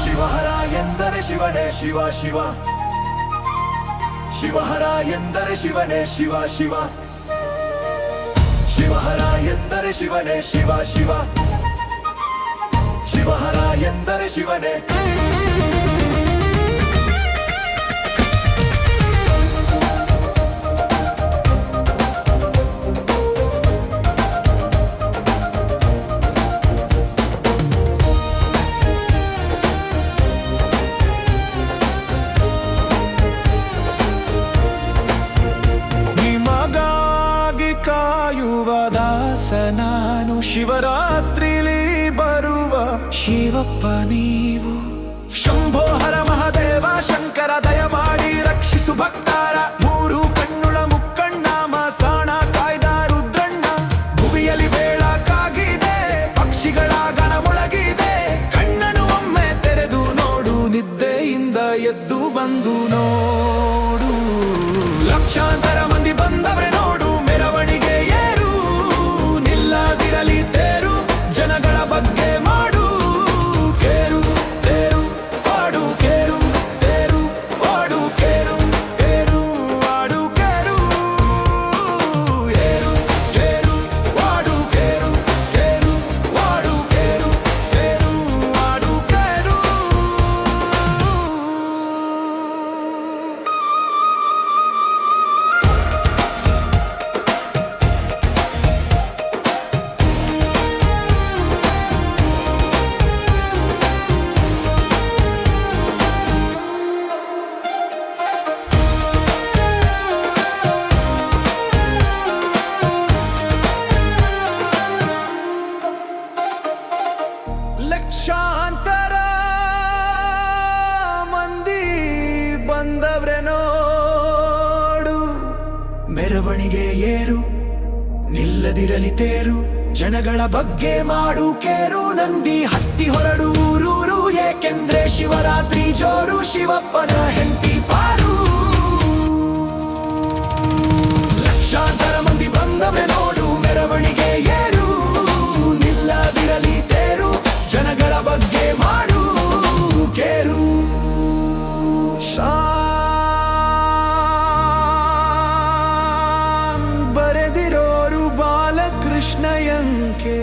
ಶಿವಹರ ಎಂದರೆ ಶಿವನೇ ಶಿವ ಶಿವ ಶಿವಹರ ಎಂದರೆ ಶಿವನೇ ಶಿವ ಶಿವ ಶಿವಹರ ಎಂದರೆ ಶಿವನೇ ಶಿವ ಶಿವ ಶಿವಹರ ಎಂದರೆ ಶಿವನೇ ನಾನು ಶಿವರಾತ್ರಿಲಿ ಬರುವ ಶಿವಪ್ಪ ನೀವು. ಶಂಭೋ ಹರ ಮಹದೇವ, ಶಂಕರ ದಯ ಮಾಡಿ ರಕ್ಷಿಸು ಭಕ್ತಾರ. ಮೂರು ಕಣ್ಣುಳ ಮುಕ್ಕಣ್ಣ, ಮಾಸಾಣ, ಕಾಯ್ದ ರುದ್ರಣ್ಣ. ಭುವಿಯಲ್ಲಿ ಬೇಳಕಾಗಿದೆ ಪಕ್ಷಿಗಳ ಗಣ ಮೊಳಗಿದೆ. ಕಣ್ಣನು ಒಮ್ಮೆ ತೆರೆದು ನೋಡು, ನಿದ್ದೆಯಿಂದ ಎದ್ದು ಬಂದು ನೋಡು. ಲಕ್ಷಾಂತರ ಲಕ್ಷಾಂತರ ಮಂದಿ ಬಂದವ್ರೆ ನೋಡು. ಮೆರವಣಿಗೆ ಏರು, ನಿಲ್ಲದಿರಲಿ ತೇರು, ಜನಗಳ ಬಗ್ಗೆ ಮಾಡು ಕೇರು, ನಂದಿ ಹತ್ತಿ ಹೊರಡು ಊರೂರು, ಏಕೆಂದ್ರೆ ಶಿವರಾತ್ರಿ ಜೋರು ಶಿವಪ್ಪನ ಹೆಂಡತಿ. नयन के